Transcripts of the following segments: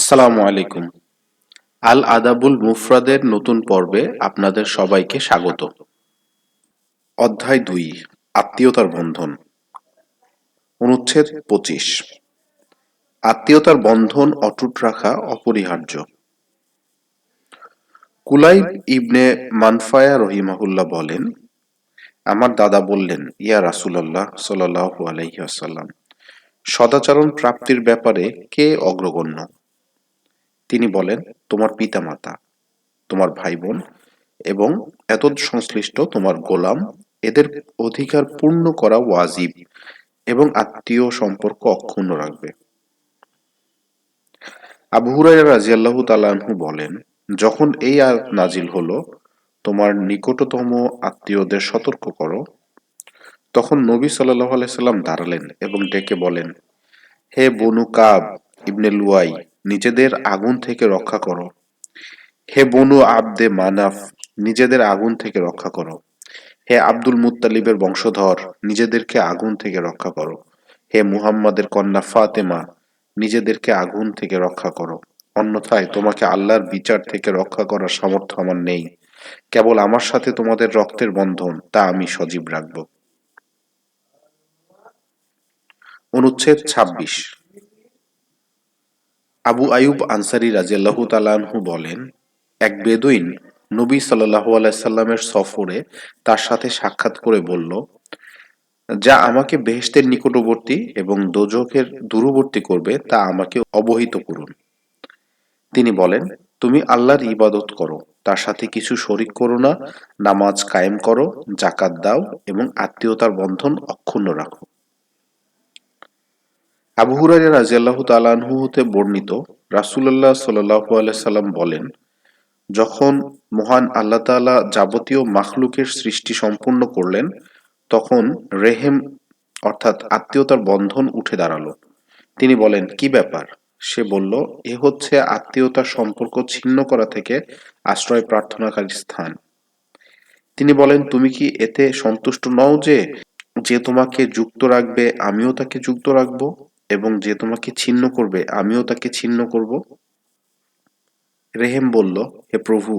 আসসালামু আলাইকুম। আল আদাবুল মুফরাদের নতুন পর্বে আপনাদের সবাইকে স্বাগত। অধ্যায় দুই, আত্মীয়তার বন্ধন। অনুচ্ছেদ পঁচিশ। আত্মীয়তার বন্ধন অটুট রাখা অপরিহার্য। কুলাইব ইবনে মানফায়া রহিমাহুল্লাহ বলেন, আমার দাদা বললেন, ইয়া রাসূলুল্লাহ সাল্লাল্লাহু আলাইহি ওয়াসাল্লাম, সদাচরণ প্রাপ্তির ব্যাপারে কে অগ্রগণ্য? তিনি বলেন, তোমার পিতামাতা, তোমার ভাই বোন এবং এত সংশ্লিষ্ট তোমার গোলাম, এদের অধিকার পূর্ণ করা ওয়াজিব এবং আত্মীয় সম্পর্ক অক্ষুণ্ণ রাখবে। আবু হুরাইরা রাজিয়াল্লাহু তাআলাহু বলেন, যখন এই আয়াত নাজিল হলো, তোমার নিকটতম আত্মীয়দের সতর্ক করো। তখন নবী সাল্লাল্লাহু আলাইহি সাল্লাম দাঁড়ালেন এবং ডেকে বলেন, হে বনু কাব ইবনে লুয়াই নিজেদের আগুন থেকে রক্ষা করো। হে বনু আবদে মানাফ, নিজেদের আগুন থেকে রক্ষা করো। হে আব্দুল মুত্তালিবের বংশধর, নিজেদেরকে আগুন থেকে রক্ষা করো। হে মুহাম্মাদের কন্যা ফাতেমা, নিজেদেরকে আগুন থেকে রক্ষা করো। অন্যথায় তোমাকে আল্লাহর বিচার থেকে রক্ষা করার সামর্থ্য আমার নেই। কেবল আমার সাথে তোমাদের রক্তের বন্ধন, তা আমি সজীব রাখব। অনুচ্ছেদ ছাব্বিশ। আবু আয়ুব আনসারি রাজিয়াল্লাহু তালানহু বলেন, এক বেদুইন নবী সাল্লাহু আলাইসাল্লামের সফরে তার সাথে সাক্ষাৎ করে বলল, যা আমাকে বেহেশতের নিকটবর্তী এবং দোজকের দূরবর্তী করবে, তা আমাকে অবহিত করুন। তিনি বলেন, তুমি আল্লাহর ইবাদত করো, তার সাথে কিছু শরিক করো না, নামাজ কায়েম করো জাকাত দাও এবং আত্মীয়তার বন্ধন অক্ষুণ্ণ রাখো। আবু হুরাইরা রাজিয়াল্লাহু তাআলাহু হতে বর্ণিত রাসূলুল্লাহ সাল্লাল্লাহু আলাইহি সাল্লাম বলেন, যখন মহান আল্লাহ তাআলা যাবতীয় মাখলুকের সৃষ্টি সম্পূর্ণ করলেন, তখন রেহেম অর্থাৎ আত্মীয়তার বন্ধন উঠে দাঁড়াল। তিনি বলেন, কি ব্যাপার? সে বলল, এ হচ্ছে আত্মীয়তার সম্পর্ক ছিন্ন করা থেকে আশ্রয় প্রার্থনাকারী স্থান। তিনি বলেন, তুমি কি এতে সন্তুষ্ট নও যে যে তোমাকে যুক্ত রাখবে, আমিও তাকে যুক্ত রাখব? এবং যে তোমাকে ছিন্ন করবে, আমিও তাকে ছিন্ন করব। রেহেম বলল, হে প্রভু,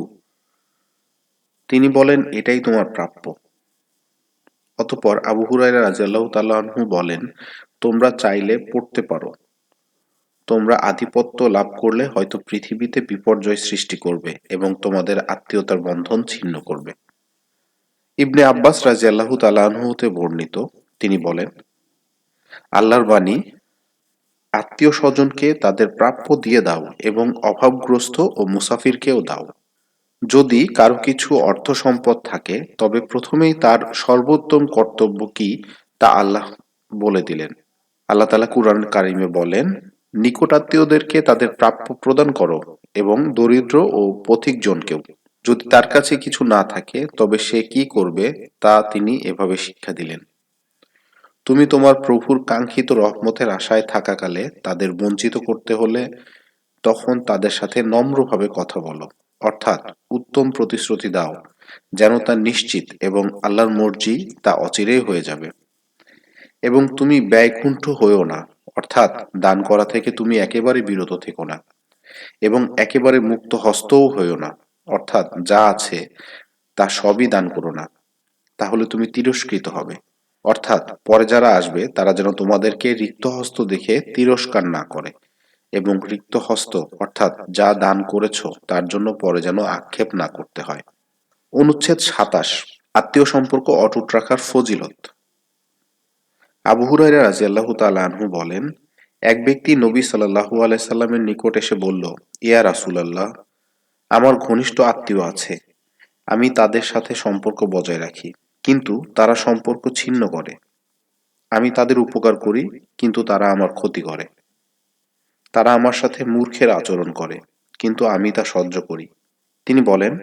তিনি বলেন, এটাই তোমার প্রাপ্য। অতপর আবু হুরাইরা রাজিয়াল্লাহু তাআলাহু বলেন, তোমরা চাইলে পড়তে পারো। তোমরা আধিপত্য লাভ করলে হয়তো পৃথিবীতে বিপর্যয় সৃষ্টি করবে এবং তোমাদের আত্মীয়তার বন্ধন ছিন্ন করবে। ইবনে আব্বাস রাজিয়াল্লাহু তাআলাহু হতে বর্ণিত, তিনি বলেন, আল্লাহর বাণী আত্মীয় স্বজনকে তাদের প্রাপ্য দিয়ে দাও এবং অভাবগ্রস্ত ও মুসাফিরকেও দাও। যদি কারও কিছু অর্থ সম্পদ থাকে, তবে প্রথমেই তার সর্বোত্তম কর্তব্য কি, তা আল্লাহ বলে দিলেন। আল্লাহ তালা কুরআন কারিমে বলেন, নিকটাত্মীয়দেরকে তাদের প্রাপ্য প্রদান করো এবং দরিদ্র ও পথিকজনকেও। যদি তার কাছে কিছু না থাকে, তবে সে কি করবে, তা তিনি এভাবে শিক্ষা দিলেন। তুমি তোমার প্রভুর কাঙ্ক্ষিত রহমতের আশায় থাকাকালে তাদের বঞ্চিত করতে হলে তখন তাদের সাথে নম্রভাবে কথা বলো। অর্থাৎ উত্তম প্রতিশ্রুতি দাও, যেন তা নিশ্চিত এবং আল্লাহর মর্জি তা অচিরেই হয়ে যাবে। এবং তুমি ব্যয়কুণ্ঠ হয়েও না, অর্থাৎ দান করা থেকে তুমি একেবারে বিরত থেকো না, এবং একেবারে মুক্ত হস্তও হয়েও না, অর্থাৎ যা আছে তা সবই দান করো না। তাহলে তুমি তিরস্কৃত হবে। অর্থাৎ পরে যারা আসবে, তারা যেন তোমাদেরকে রিক্ত হস্ত দেখে তিরস্কার না করে এবং রিক্ত হস্ত অর্থাৎ যা দান করেছ, তার জন্য পরে যেন আক্ষেপ না করতে হয়। অনুচ্ছেদ সাতাশ, আত্মীয় সম্পর্ক অটুট রাখার ফজিলত। আবু হুরাইরা রাজিয়াল্লাহু তাআলা আনহু বলেন, এক ব্যক্তি নবী সাল্লাল্লাহু আলাইসাল্লামের নিকট এসে বলল, ইয়া রাসূলুল্লাহ, আমার ঘনিষ্ঠ আত্মীয় আছে, আমি তাদের সাথে সম্পর্ক বজায় রাখি। কিন্তু তারা সম্পর্ক ছিন্ন করে। আমি তাদের উপকার করি, কিন্তু তারা আমার ক্ষতি করে। তারা আমার সাথে মূর্খের আচরণ করে, কিন্তু আমি তা সহ্য করি। তিনি বলেন,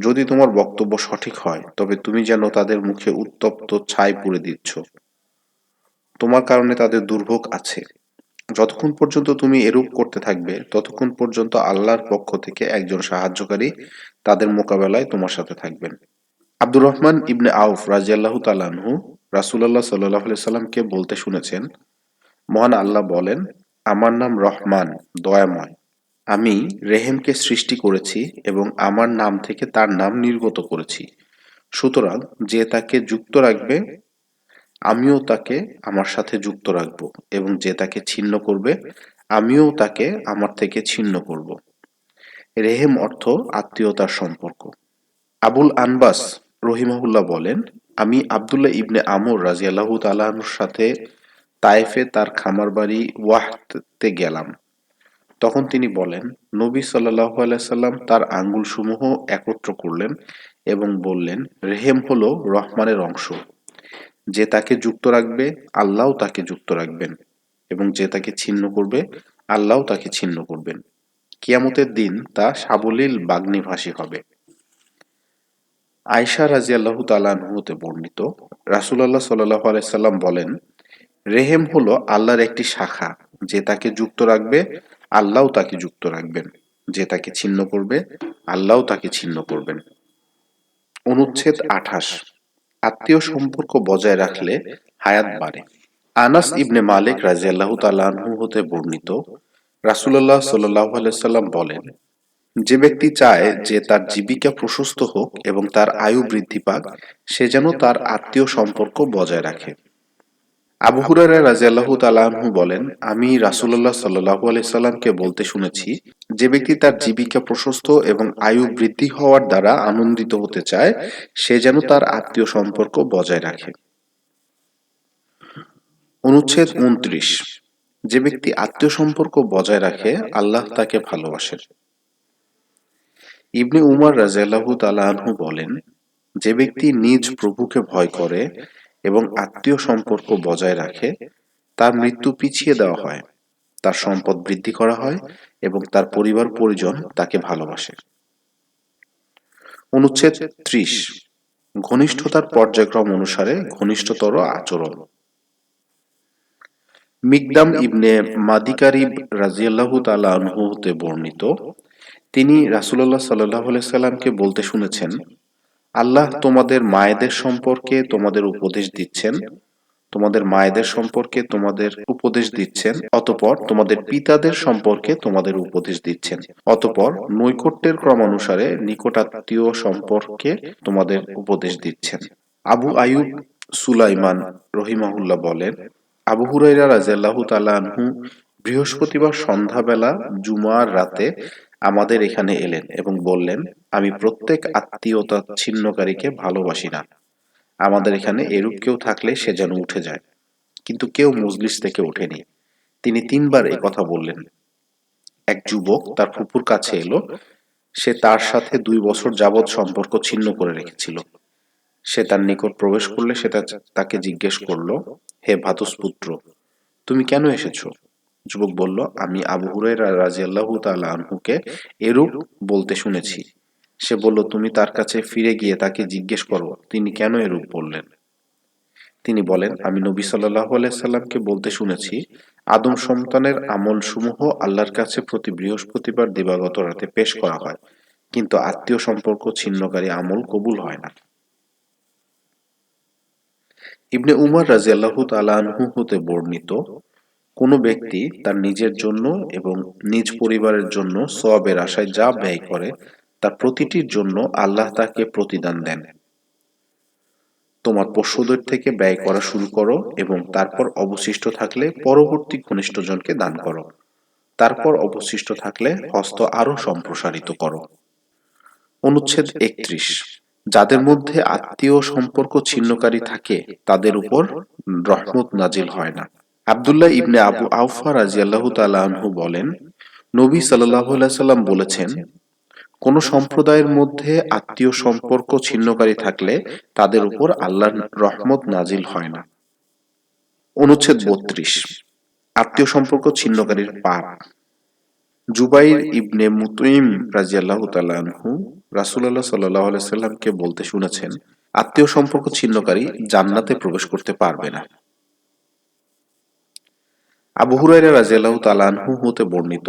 যদি তোমার বক্তব্য সঠিক হয়, তবে তুমি যেন তাদের মুখে উত্তপ্ত ছাই পুড়ে দিচ্ছ। তোমার কারণে তাদের দুর্ভোগ আছে। যতক্ষণ পর্যন্ত তুমি এরূপ করতে থাকবে, ততক্ষণ পর্যন্ত আল্লাহর পক্ষ থেকে একজন সাহায্যকারী তাদের মোকাবেলায় তোমার সাথে থাকবেন। আব্দুর রহমান ইবনে আউফ রাজিয়াল্লাহ তালানহু রাসুল্লাহ সাল্লাহ সাল্লামকে বলতে শুনেছেন, মহান আল্লাহ বলেন, আমার নাম রহমান, দয়াময়। আমি রেহেমকে সৃষ্টি করেছি এবং আমার নাম থেকে তার নাম নির্গত করেছি। সুতরাং যে তাকে যুক্ত রাখবে, আমিও তাকে আমার সাথে যুক্ত রাখব এবং যে তাকে ছিন্ন করবে, আমিও তাকে আমার থেকে ছিন্ন করব। রেহেম অর্থ আত্মীয়তার সম্পর্ক। আবুল আনবাস রহিমাহুল্লাহ বলেন, আমি আবদুল্লাহ ইবনে আমর রাজিয়াল্লাহু তালাহর সাথে তায়েফে তার খামার বাড়ি ওয়াহতে গেলাম। তখন তিনি বলেন, নবী সাল্লাহ আলাইসাল্লাম তার আঙ্গুলসমূহ একত্র করলেন এবং বললেন, রেহেম হলো রহমানের অংশ। যে তাকে যুক্ত রাখবে আল্লাহ তাকে যুক্ত রাখবেন এবং যে তাকে ছিন্ন করবে আল্লাহ তাকে ছিন্ন করবেন। কিয়ামতের দিন তা সাবলীল বাগ্নিভাসী হবে। আয়সা রাজিয়াল্লাহ তালাহতে বর্ণিত, রাসুলাল্লাহ সাল্লাহ আলাইসাল্লাম বলেন, রেহেম হলো আল্লাহর একটি শাখা, যে তাকে যুক্ত রাখবে আল্লাহ তাকে যুক্ত রাখবেন। যে তাকে ছিন্ন করবে আল্লাহ তাকে ছিন্ন করবেন। অনুচ্ছেদ আঠাশ, আত্মীয় সম্পর্ক বজায় রাখলে হায়াত বাড়ে। আনাস ইবনে মালিক রাজিয়াল্লাহ তালাহু হতে বর্ণিত রাসুল্লাহ সাল্লাহ আলাইসাল্লাম বলেন যে ব্যক্তি চায় যে তার জীবিকা প্রশস্ত হোক এবং তার আয়ু বৃদ্ধি পাক, সে যেন তার আত্মীয় সম্পর্ক বজায় রাখে। আবু হুরারা রাজিয়াল্লাহু তালাহু বলেন, আমি রাসুল্লাহ সাল্লাহু আলাইসাল্লামকে বলতে শুনেছি, যে ব্যক্তি তার জীবিকা প্রশস্ত এবং আয়ু বৃদ্ধি হওয়ার দ্বারা আনন্দিত হতে চায়, সে যেন তার আত্মীয় সম্পর্ক বজায় রাখে। অনুচ্ছেদ উনত্রিশ। যে ব্যক্তি আত্মীয় সম্পর্ক বজায় রাখে, আল্লাহ তাকে ভালোবাসেন। ইবনে উমার রাজিয়াল্লাহু তালাহু বলেন, যে ব্যক্তি নিজ প্রভুকে ভয় করে এবং আত্মীয় সম্পর্ক বজায় রাখে, তার মৃত্যু পিছিয়ে দেওয়া হয়, তার সম্পদ বৃদ্ধি করা হয় এবং তার পরিবার পরিজন তাকে ভালোবাসে। অনুচ্ছেদ ত্রিশ, ঘনিষ্ঠতার পর্যায়ক্রম অনুসারে ঘনিষ্ঠতর আচরণ। মিকদাম ইবনে মাদিকারিব রাজিয়াল্লাহু তালা হতে বর্ণিত তিনি রাসুল্লাহ সাল্লাহ সাল্লামকে বলতে শুনেছেন, আল্লাহ তোমাদের মায়েদের সম্পর্কে তোমাদের উপদেশ দিচ্ছেন, তোমাদের মায়েদের সম্পর্কে তোমাদের উপদেশ দিচ্ছেন, অতপর তোমাদের পিতাদের সম্পর্কে তোমাদের উপদেশ দিচ্ছেন, অতপর নৈকট্যের ক্রমানুসারে নিকটাত্মীয় সম্পর্কে তোমাদের উপদেশ দিচ্ছেন। আবু আয়ুব সুলাইমান রহিমাহুল্লাহ বলেন, আবু হুরাইরা রাজিয়াল্লাহু তাআলা আনহু বৃহস্পতিবার সন্ধ্যাবেলা জুমার রাতে আমাদের এখানে এলেন এবং বললেন, আমি প্রত্যেক আত্মীয়তা ছিন্নকারীকে ভালোবাসি না। আমাদের এখানে এরূপ কেউ থাকলে সে যেন উঠে যায়। কিন্তু কেউ মজলিস থেকে ওঠেনি। তিনি তিনবার এ কথা বললেন। এক যুবক তার ফুপুর কাছে এলো। সে তার সাথে দুই বছর যাবৎ সম্পর্ক ছিন্ন করে রেখেছিল। সে তার নিকট প্রবেশ করলে সে তাকে জিজ্ঞেস করল, হে ভাতুসপুত্র তুমি কেন এসেছ? যুবক বলল, আমি আবু হুরাইরা রাজিয়াল্লাহু তাআলা আনহুকে এরূপ বলতে শুনেছি। সে বলল, তুমি তার কাছে ফিরে গিয়ে তাকে জিজ্ঞেস করো, তিনি কেন এরূপ বললেন? তিনি বলেন, আমি নবী সাল্লাহ সাল্লামকে বলতে শুনেছি, আদম সন্তানের আমল সমূহ আল্লাহর কাছে প্রতি বৃহস্পতিবার দিবাগত রাতে পেশ করা হয়, কিন্তু আত্মীয় সম্পর্ক ছিন্নকারী আমল কবুল হয় না। ইবনে উমার রাজিয়াল্লাহু তালানহু হতে বর্ণিত কোনো ব্যক্তি তার নিজের জন্য এবং নিজ পরিবারের জন্য সবের আশায় যা ব্যয় করে, তার প্রতিটির জন্য আল্লাহ তাকে প্রতিদান দেন। তোমার পশুদের থেকে ব্যয় করা শুরু করো এবং তারপর অবশিষ্ট থাকলে পরবর্তী ঘনিষ্ঠজনকে দান করো। তারপর অবশিষ্ট থাকলে হস্ত আরও সম্প্রসারিত করো। অনুচ্ছেদ একত্রিশ। যাদের মধ্যে আত্মীয় সম্পর্ক ছিন্নকারী থাকে, তাদের উপর রহমত নাজিল হয় না। আবদুল্লাহ ইবনে আবু আউফা রাজিয়াল্লাহ তালাহু বলেন, নবী সাল্লাম বলেছেন, কোন সম্প্রদায়ের মধ্যে আত্মীয় সম্পর্ক ছিন্নকারী থাকলে তাদের উপর আল্লাহর রহমত নাজিল হয় না। অনুচ্ছেদ বত্রিশ, আত্মীয় সম্পর্ক ছিন্নকারীর পাপ। জুবাইর ইবনে মুতইম রাজিয়াল্লাহ তালাহু রাসুল্লাহ সাল্লাহ সাল্লামকে বলতে শুনেছেন, আত্মীয় সম্পর্ক ছিন্নকারী জান্নাতে প্রবেশ করতে পারবে না। আবু হুরাইরা রাজিয়াল্লাহ তালানহু হতে বর্ণিত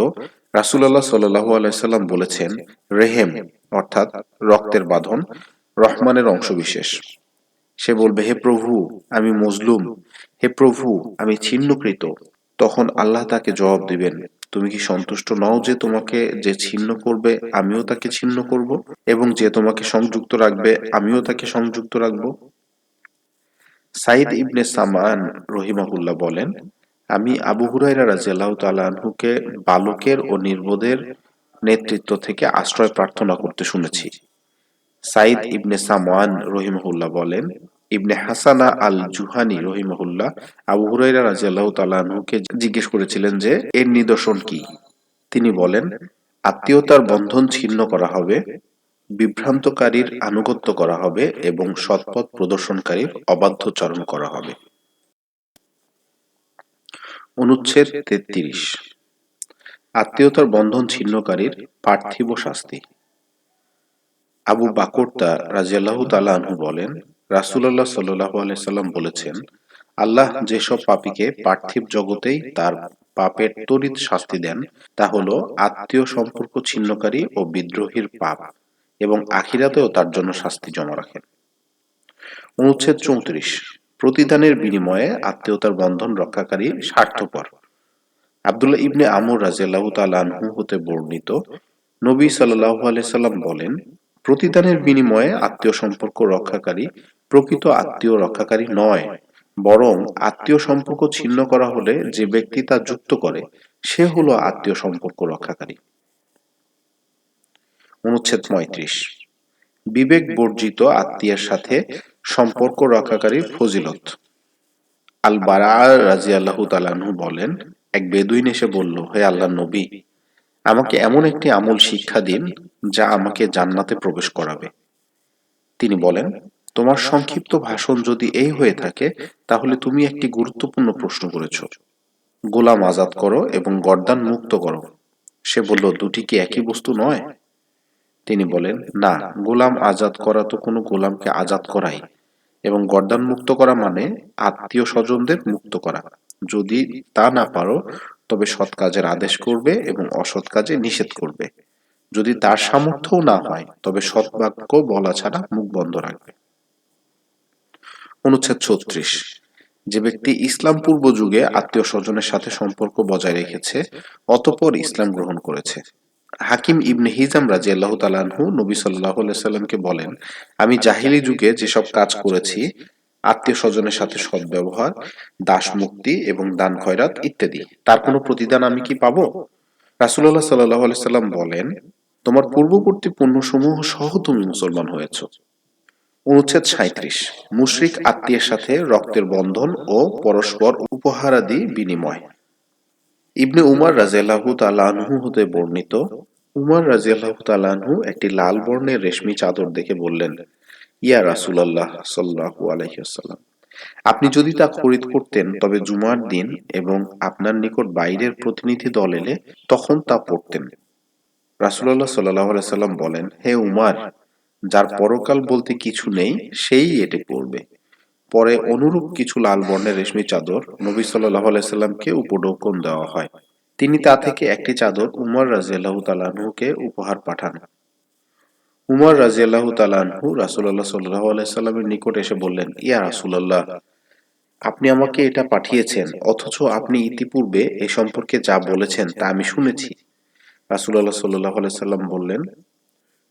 রাসুল্লাহ সাল্লাহ আলাইসাল্লাম বলেছেন, রেহেম অর্থাৎ রক্তের বাঁধন রহমানের অংশবিশেষ। সে বলবে, হে প্রভু, আমি মজলুম। হে প্রভু, আমি ছিন্নকৃত। তখন আল্লাহ তাকে জবাব দিবেন, তুমি কি সন্তুষ্ট নও যে তোমাকে যে ছিন্ন করবে, আমিও তাকে ছিন্ন করব? এবং যে তোমাকে সংযুক্ত রাখবে, আমিও তাকে সংযুক্ত রাখব? সাইদ ইবনে সামান রহিমাহুল্লাহ বলেন আমি আবু হুরাইরা রাজিয়াল্লাহ তালাহুকে বালকের ও নির্বোধের নেতৃত্ব থেকে আশ্রয় প্রার্থনা করতে শুনেছি। সাইদ ইবনে সামান রহিমহুল্লাহ বলেন, ইবনে হাসানা আল জুহানি রহিমহুল্লাহ আবু হুরাইরা রাজিয়াল্লাহ তালাহুকে জিজ্ঞেস করেছিলেন যে, এর নিদর্শন কি? তিনি বলেন, আত্মীয়তার বন্ধন ছিন্ন করা হবে, বিভ্রান্তকারীর আনুগত্য করা হবে এবং সৎপথ প্রদর্শনকারীর অবাধ্যচরণ করা হবে। অনুচ্ছেদ তেত্রিশ। আত্মীয়তার বন্ধন ছিন্নকারীর পার্থিব শাস্তি। আবু বাকরতা রাজিয়াল্লাহ তালাহু বলেন রাসুল্লাহ সাল্লাহ আলাইসাল্লাম বলেছেন আল্লাহ যেসব পাপীকে পার্থিব জগতেই তার পাপের তড়িৎ শাস্তি দেন তা হল আত্মীয় সম্পর্ক ছিন্নকারী ও বিদ্রোহীর পাপ এবং আখিরাতেও তার জন্য শাস্তি জমা রাখেন। অনুচ্ছেদ চৌত্রিশ। প্রতিদানের বিনিময়ে আত্মীয়তার বন্ধন রক্ষাকারী স্বার্থপর। আবদুল্লাহ ইবনে আমর রাজিয়াল্লাহ তালাহু হতে বর্ণিত নবী সাল্লাহ সাল্লাম বলেন, প্রতিদানের বিনিময়ে আত্মীয় সম্পর্ক রক্ষাকারী প্রকৃত আত্মীয় রক্ষাকারী নয়, বরং আত্মীয় সম্পর্ক ছিন্ন করা হলে যে ব্যক্তি তা যুক্ত করে, সে হলো আত্মীয় সম্পর্ক রক্ষাকারী। অনুচ্ছেদ পঁয়ত্রিশ। বিবেক বর্জিত আত্মীয়ের সাথে সম্পর্ক রক্ষাকারীর ফজিলত। আল বারা রাজি আল্লাহ তালানহু বলেন, এক বেদুইন এসে বলল, হে আল্লাহ নবী, আমাকে এমন একটি আমল শিক্ষা দিন যা আমাকে জান্নাতে প্রবেশ করাবে। তিনি বলেন, তোমার সংক্ষিপ্ত ভাষণ যদি এই হয়ে থাকে, তাহলে তুমি একটি গুরুত্বপূর্ণ প্রশ্ন করেছ। গোলাম আজাদ করো এবং গর্দান মুক্ত করো। সে বলল, দুটি কি একই বস্তু নয়? তিনি বলেন, না, গোলাম আজাদ করা তো কোনো গোলামকে আজাদ করাই। এবং গর্দান মুক্ত করা মানে আত্মীয় স্বজনদের মুক্ত করা। যদি তা না পারো, তবে সৎ কাজের আদেশ করবে এবং অসৎ কাজে নিষেধ করবে। যদি তার সামর্থ্যও না হয়, তবে সৎ বাক্য বলা ছাড়া মুখ বন্ধ রাখবে। অনুচ্ছেদ ছত্রিশ। যে ব্যক্তি ইসলাম পূর্ব যুগে আত্মীয় স্বজনের সাথে সম্পর্ক বজায় রেখেছে, অতপর ইসলাম গ্রহণ করেছে। হাকিম ইবনে হিজাম রাজি আল্লাহ তালাহু নবী সাল্লাহ সাল্লামকে বলেন, আমি জাহিলি যুগে যেসব কাজ করেছি আত্মীয় স্বজনের সাথে সদ্ব্যবহার দাস মুক্তি এবং দান খয়রাত ইত্যাদি, তার কোনো প্রতিদান আমি কি পাবো? রাসুল্লাহ সাল্লাহ সাল্লাম বলেন, তোমার পূর্ববর্তী পণ্যসমূহ সহ তুমি মুসলমান হয়েছ। অনুচ্ছেদ সাঁত্রিশ মুশরিক আত্মীয়ের সাথে রক্তের বন্ধন ও পরস্পর উপহারাদি বিনিময়। ইবনে উমার রাজিয়াল্লাহু তালানহু হতে বর্ণিত। উমার রাজিয়াল্লাহু তালানহু একটি লাল বর্ণের রেশমি চাদর দেখে বললেন, ইয়া রাসুলাল্লাহ সাল্লাহু আলহিহাল্লাম আপনি যদি তা খরিদ করতেন, তবে জুমার দিন এবং আপনার নিকট বাইরের প্রতিনিধি দল এলে তখন তা পড়তেন। রাসুল্লাহ সাল্লাহ সাল্লাম বলেন, হে উমার, যার পরকাল বলতে কিছু নেই, সেই এটি পড়বে। পরে অনুরূপ কিছু লাল বর্ণের রেশমি চাদর নবী সাল্লাহ আলাইসাল্লামকে উপঢৌকন দেওয়া হয়। তিনি তা থেকে একটি চাদর উমর রাজিয়াল্লাহ তালাহুকে উপহার পাঠান। উমর রাজিয়াল্লাহ তালাহু রাসুল্লাহ সাল্লাহ আলাইসাল্লামের নিকট এসে বললেন, ইয়া রাসুল্লাহ আপনি আমাকে এটা পাঠিয়েছেন, অথচ আপনি ইতিপূর্বে এ সম্পর্কে যা বলেছেন তা আমি শুনেছি। রাসুল্লাহ সাল্লাহ আলাইসাল্লাম বললেন,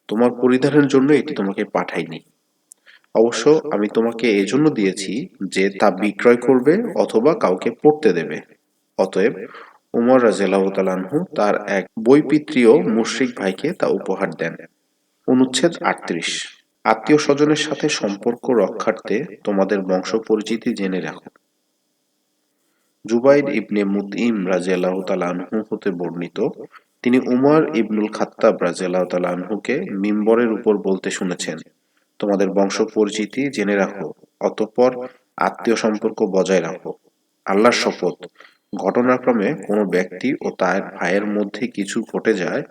তোমার পরিধানের জন্য এটি তোমাকে পাঠাইনি। অবশ্য আমি তোমাকে এজন্য দিয়েছি যে তা বিক্রয় করবে অথবা কাউকে পড়তে দেবে। অতএব উমর রাজু তার এক বৈপিত্রীয় মুশ্রিক ভাইকে তা উপহার দেন। অনুচ্ছেদ আটত্রিশ। আত্মীয় স্বজনের সাথে সম্পর্ক রক্ষার্থে তোমাদের বংশ পরিচিতি জেনে রাখো। জুবাইর ইবনে মুতইম রাজিয়াল্লাহ তালানহু হতে বর্ণিত, তিনি উমর ইবনুল খাত্তাব রাজিয়াল্লাহ তালানহুকে মিম্বরের উপর বলতে শুনেছেন। তোমাদের বংশ পরিচিতি জেনে রাখো, অতঃপর আত্মীয় সম্পর্ক বজায় রাখো। আল্লাহর শপথ। ঘটনাক্রমে কোনো ব্যক্তি ও তার ভাইয়ের মধ্যে কিছু ঘটে যায়,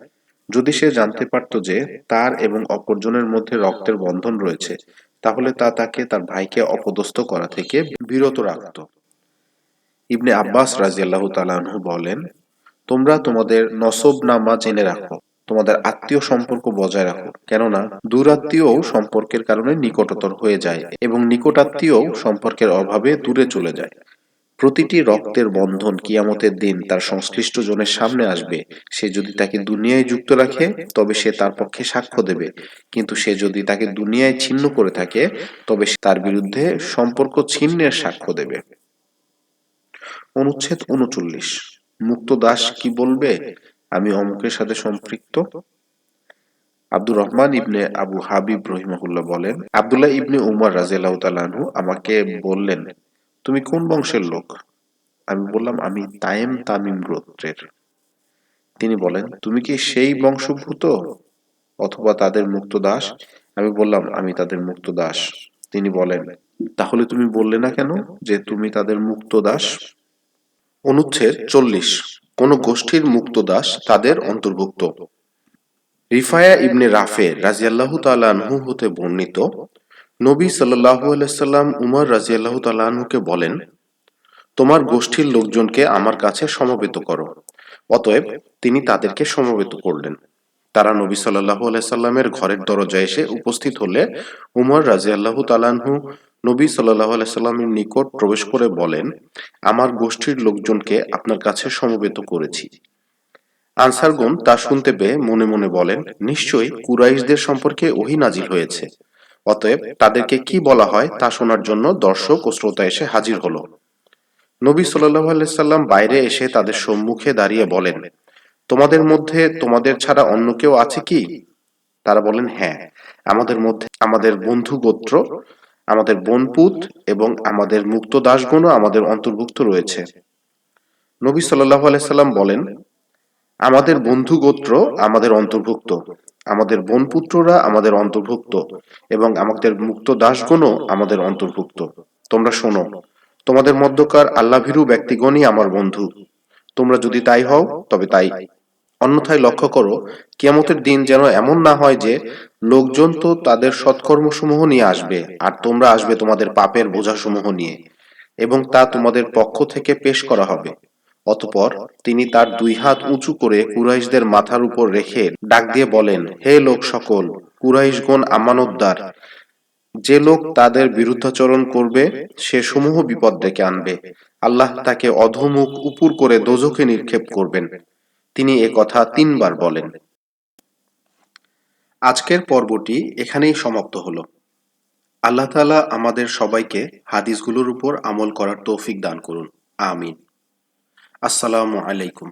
যদি সে জানতে পারত যে তার এবং অপরজনের মধ্যে রক্তের বন্ধন রয়েছে, তাহলে তা তাকে তার ভাইকে অপদস্থ করা থেকে বিরত রাখত। ইবনে আব্বাস রাজিয়াল্লাহ তালাহু বলেন, তোমরা তোমাদের নসব নামা জেনে রাখো। তোমাদের আত্মীয় সম্পর্ক বজায় রাখো। কেননা দূরাত্মীয় সম্পর্কের কারণে নিকটতর হয়ে যায় এবং নিকটাত্মীয় সম্পর্কের অভাবে দূরে চলে যায়। প্রতিটি রক্তের বন্ধন কিয়ামতের দিন তার সংশ্লিষ্ট জনের সামনে আসবে। সে যদি তাকে দুনিয়ায় যুক্ত রাখে, তবে সে তার পক্ষে সাক্ষ্য দেবে। কিন্তু সে যদি তাকে দুনিয়ায় ছিন্ন করে থাকে, তবে সে তার বিরুদ্ধে সম্পর্ক ছিন্নের সাক্ষ্য দেবে। অনুচ্ছেদ উনচল্লিশ। মুক্ত দাস কি বলবে? আমি অমুকের সাথে সম্পৃক্ত। আব্দুর রহমান ইবনে আবু হাবিব রহিমাহুল্লাহ বলেন, আব্দুল্লাহ ইবনে উমর রাজিয়াল্লাহু তাআলাহু আমাকে বললেন, তুমি কোন বংশের লোক? আমি বললাম, আমি তায়েম তামিম গোত্রের। তিনি বলেন, তুমি কি সেই বংশভূত অথবা তাদের মুক্ত দাস আমি বললাম, আমি তাদের মুক্ত দাস তিনি বলেন, তাহলে তুমি বললে না কেন যে তুমি তাদের মুক্ত দাস অনুচ্ছেদ চল্লিশ। কোন গোষ্ঠীর মুক্ত দাস তাদের অন্তর্ভুক্ত। রিফায়া ইবনে রাফে রাজিয়াল্লাহু তালু হতে বর্ণিত, নবী সাল্লাল্লাহু আলাইসাল্লাম উমর উমর রাজিয়াল্লাহু তালুকে বলেন, তোমার গোষ্ঠীর লোকজনকে আমার কাছে সমবেত করো, অতএব তিনি তাদেরকে সমবেত করলেন। তারা নবী সাল্লাল্লাহু আলাইহি সাল্লামের ঘরের দরজায় এসে উপস্থিত হলে উমর রাজিয়াল্লাহু তাআলাহু নবী সাল্লাল্লাহু আলাইহি সাল্লামের নিকট প্রবেশ করে বলেন, আমার গোষ্ঠীর লোকজনকে আপনার কাছে সমবেত করেছি। আনসারগণ তা শুনতে পেয়ে মনে মনে বলেন, নিশ্চয়ই কুরাইশদের সম্পর্কে ওহি নাজিল হয়েছে। অতএব তাদেরকে কি বলা হয় তা শোনার জন্য দর্শক ও শ্রোতা এসে হাজির হলো। নবী সাল্লাহ সাল্লাম বাইরে এসে তাদের সম্মুখে দাঁড়িয়ে বলেন তোমাদের মধ্যে তোমাদের ছাড়া অন্য কেউ আছে কি? তারা বলেন হ্যাঁ আমাদের মধ্যে আমাদের বন্ধু গোত্র, আমাদের বনপুত এবং আমাদের মুক্ত দাসগণও আমাদের অন্তর্ভুক্ত রয়েছে। নবী সাল্লাহ সাল্লাম বলেন, আমাদের বন্ধু গোত্র আমাদের অন্তর্ভুক্ত, আমাদের বনপুত্ররা আমাদের অন্তর্ভুক্ত এবং আমাদের মুক্ত দাসগণও আমাদের অন্তর্ভুক্ত। তোমরা শোনো, তোমাদের মধ্যকার আল্লাভীরু ব্যক্তিগণই আমার বন্ধু। তোমরা যদি তাই হও, তবে তাই অন্যথায় লক্ষ্য করো, কিয়ামতের দিন যেন এমন না হয় যে লোকজন তো তাদের সৎকর্মসমূহ নিয়ে আসবে, আর তোমরা আসবে তোমাদের পাপের বোঝাসমূহ নিয়ে, এবং তা তোমাদের পক্ষ থেকে পেশ করা হবে। অতপর তিনি তার দুই হাত উঁচু করে কুরাইশদের মাথার উপর রেখে ডাক দিয়ে বলেন, হে লোক সকল, কুরাইশগণ আমানতদার, যে লোক তাদের বিরুদ্ধাচরণ করবে, সে সমূহ বিপদ ডেকে আনবে। আল্লাহ তাকে অধমুখ উপুর করে দোজকে নিক্ষেপ করবেন। তিনি এ কথা তিনবার বলেন। আজকের পর্বটি এখানেই সমাপ্ত হল। আল্লাহ তালা আমাদের সবাইকে হাদিসগুলোর উপর আমল করার তৌফিক দান করুন। আমিন। আসসালামু আলাইকুম।